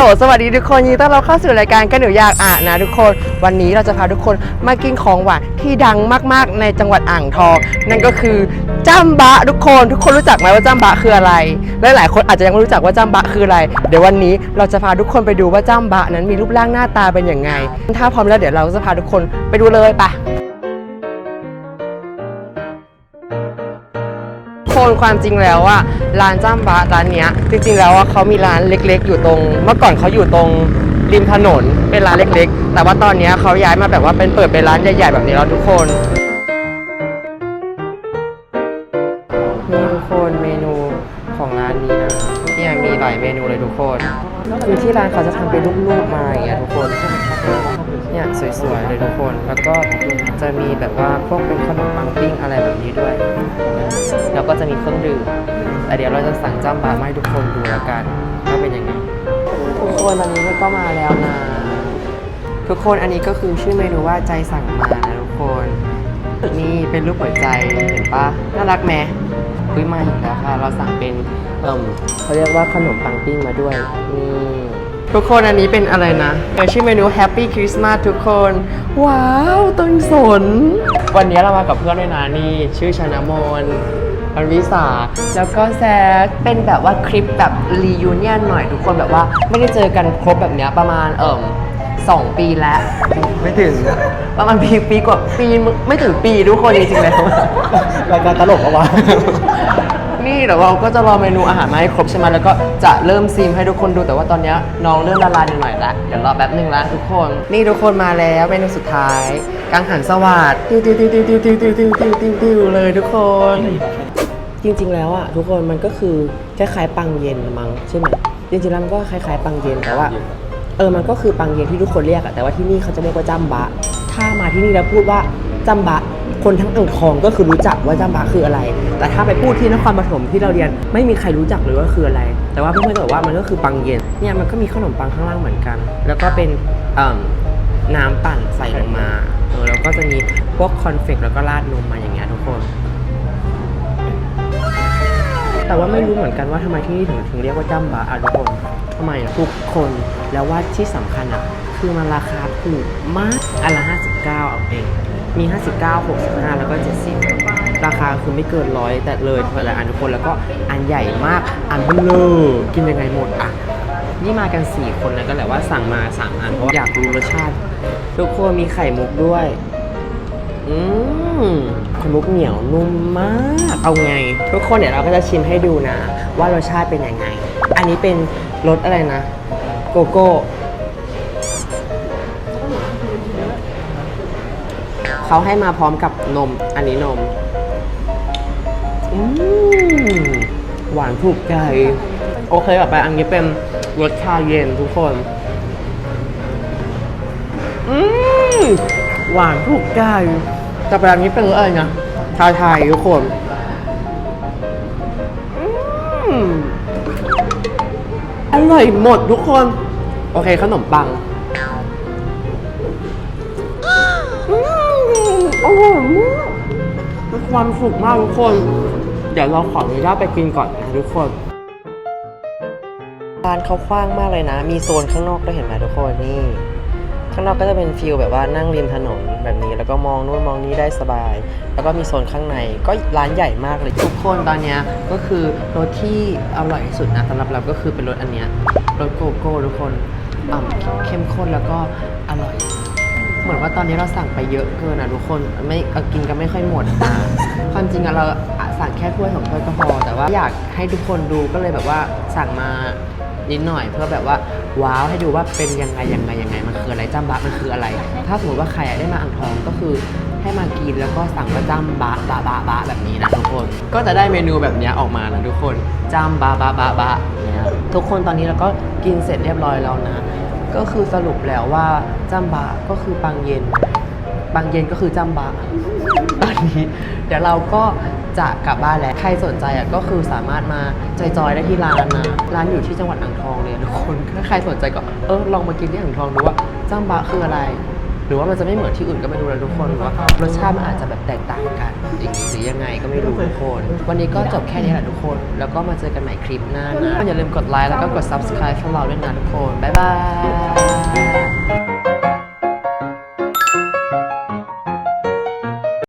ลสวัสดีทุกคนยินดีต้อนรับเข้าสู่รายการกันหนูอยากอ่านนะทุกคนวันนี้เราจะพาทุกคนมากินของหวานที่ดังมากๆในจังหวัดอ่างทอง นั่นก็คือจ้ำบะทุกคนทุกคนรู้จักไหมว่าจ้ำบะคืออะไรและหลายคนอาจจะยังไม่รู้จักว่าจ้ำบะคืออะไร เดี๋ยววันนี้เราจะพาทุกคนไปดูว่าจ้ำบะนั้นมีรูปร่างหน้าตาเป็นอยังไงถ้าพร้อมแล้วเดี๋ยวเราจะพาทุกคนไปดูเลยไป คนความจริงแล้วอะร้านจ้ามบะร้านเนี้ย จริงๆแล้วอะเขามีร้านเล็ก ๆ อยู่ตรง เมื่อก่อนเขาอยู่ตรงริมถนนเป็นร้านเล็ก ๆ แต่ว่าตอนเนี้ยเขาย้ายมาแบบว่าเป็นเปิดเป็นร้านใหญ่ๆแบบนี้แล้วทุกคนายเมนูเลยทุกคน คือที่ร้านเขาจะทำเป็นรูปๆมาอย่างเงี้ยทุกคน เนี่ยสวยๆเลยทุกคน แล้วก็จะมีแบบว่าพวกเป็นขนมปังปิ้งอะไรแบบนี้ด้วย แล้วก็จะมีเครื่องดื่มแต่เดี๋ยวเราจะสั่งจ้ำบะมาให้ทุกคนดูแล้วกันว่าเป็นยังไง ทุกคนอันนี้มันก็มาแล้วนะ ทุกคนอันนี้ก็คือชื่อเมนูว่าใจสั่งมานะทุกคน นี่เป็นรูปหัวใจเห็นปะน่ารักไหมคุยมาอีกแล้วค่ะ เราสั่งเป็นเอ่มเขาเรียกว่าขนมปังปิ้งมาด้วยนี่ทุกคนอันนี้เป็นอะไรนะเชื่อเมนู Happy Christmas ทุกคน ว้าวต้นสน วันนี้เรามากับเพื่อนด้วยนะนี่ ชื่อชนามนอริสาแล้วก็แซกเป็นแบบว่าคลิปแบบรียูเนียนหน่อยทุกคนแบบว่าไม่ได้เจอกันครบแบบเนี้ยประมาณเอ่ม สองปีแล้ว ไม่ถึง ประมาณปีปีกว่าปีไม่ถึงปีทุกคนจริงๆแล้ว รายการตลกเหรอวะ นี่เดี๋ยวเราก็จะรอเมนูอาหารมาให้ครบใช่ไหมแล้วก็จะเริ่มซีมให้ทุกคนดูแต่ว่าตอนเนี้ยน้องเริ่มละลายหน่อยๆแล้วเดี๋ยวรอแป๊บหนึ่งละทุกคน นี่ทุกคนมาแล้วเมนูสุดท้าย กังหันสวัสดติวติวติวติวติวติวติวติวติวติวติวเลยทุกคน จริงๆแล้วอะทุกคนมันก็คือคล้ายๆปังเย็นมั้งใช่ไหมจริงๆแล้วมันก็คล้ายๆปังเย็นแต่ว่า เออมันก็คือปังเย็นที่ทุกคนเรียกอะแต่ว่าที่นี่เขาจะเรียกว่าจ้ำบะ ถ้ามาที่นี่แล้วพูดว่าจ้ำบะ คนทั้งอ่างทองก็คือรู้จักว่าจ้ำบะคืออะไร แต่ถ้าไปพูดที่นครปฐมที่เราเรียนไม่มีใครรู้จักเลยว่าคืออะไร แต่ว่าเพื่อนๆก็บอกว่ามันก็คือปังเย็นเนี่ยมันก็มีขนมปังข้างล่างเหมือนกัน แล้วก็เป็นเอิ่มน้ำปั่นใส่ลงมาเออแล้วก็จะมีพวกคอนเฟกแล้วก็ราดนมมาอย่างเงี้ยทุกคน แต่ว่าไม่รู้เหมือนกันว่าทำไมที่นี่ถึงถึงเรียกว่าจ้ำบะอะทุกคน ทำไมทุกคนแล้วว่าที่สำคัญอะ คือมันราคาถูกมากอันละ 59 เอาเอง มี 59 65 แล้วก็ 70 ราคาคือไม่เกินร้อยแต่เลยแต่อันทุกคนแล้วก็อันใหญ่มากอันเบลอกินยังไงหมดอะนี่มากัน 4 คนนะก็แหละว่าสั่งมา 3 อันเพราะว่าอยากรู้รสชาติ ทุกคนมีไข่มุกด้วยอืมไข่มุกเหนียวนุ่มมาก เอาไง ทุกคนเดี๋ยวเราก็จะชิมให้ดูนะ ว่ารสชาติเป็นยังไง อันนี้เป็น รสอะไรนะ โกโก้ เขาให้มาพร้อมกับนม อันนี้นม อืมหวานถูกใจ โอเคแบบไปอันนี้เป็นรสชาเย็นทุกคน อืมหวานถูกใจแต่ไปอันนี้เป็นรสอะไรนะชาไทยทุกคน อืม ร่อยหมดทุกคน โอเคขนมปังอืมอร่อยมากมีความสุขมากทุกคน เดี๋ยวเราขออนุญาตไปกินก่อนนะทุกคน ร้านเขากว้างมากเลยนะ มีโซนข้างนอกด้วยเห็นไหมทุกคนนี่ข้างนอกก็จะเป็นฟิลแบบว่านั่งริมถนนแบบนี้ แล้วก็มองนู่นมองนี้ได้สบาย แล้วก็มีโซนข้างในก็ร้านใหญ่มากเลยทุกคนตอนเนี้ยก็คือรสที่อร่อยที่สุดนะสำหรับเราก็คือเป็นรสอันเนี้ยรสโกโก้ทุกคนอ่ำเข้มข้นแล้วก็อร่อย เหมือนว่าตอนนี้เราสั่งไปเยอะเกินอะทุกคนไม่กินกันไม่ค่อยหมดนะความจริงอะเราสั่งแค่ถ้วยสองถ้วยก็พอแต่ว่าอยากให้ทุกคนดูก็เลยแบบว่าสั่งมานิดหน่อยเพื่อแบบว่าว้าวให้ดูว่าเป็นยังไงยังไงยังไงืออะไรจ้ำบะมันคืออะไร ถ้าสมมติว่าใครอยากได้มาอ่างทองก็คือให้มากินแล้วก็สั่งว่าจ้ำบะบะบะบะแบบนี้นะทุกคน ก็จะได้เมนูแบบนี้ออกมานะทุกคนจ้ำบะบะบะบะเนี่ยทุกคนตอนนี้เราก็กินเสร็จเรียบร้อยแล้วนะ ก็คือสรุปแล้วว่าจ้ำบะก็คือปังเย็นปังเย็นก็คือจ้ำบะ ตอนนี้ เดี๋ยวเราก็จะกลับบ้านแล้ว ใครสนใจอะก็คือสามารถมาจอยๆได้ที่ร้านนะ ร้านอยู่ที่จังหวัดอ่างทองเลยทุกคน ถ้าใครสนใจก็เออลองมากินที่อ่างทองดูว่าจ้ำบะคืออะไร หรือว่ามันจะไม่เหมือนที่อื่นก็ไม่รู้นะทุกคนว่ารสชาติมันอาจจะแบบแตกต่างกันอย่างนี้หรือยังไงก็ไม่รู้ทุกคน วันนี้ก็จบแค่นี้แหละทุกคน แล้วก็มาเจอกันใหม่คลิปหน้านะอย่าลืมกดไลค์แล้วก็กด subscribe ช่องเราด้วยนะทุกคนบ๊ายบาย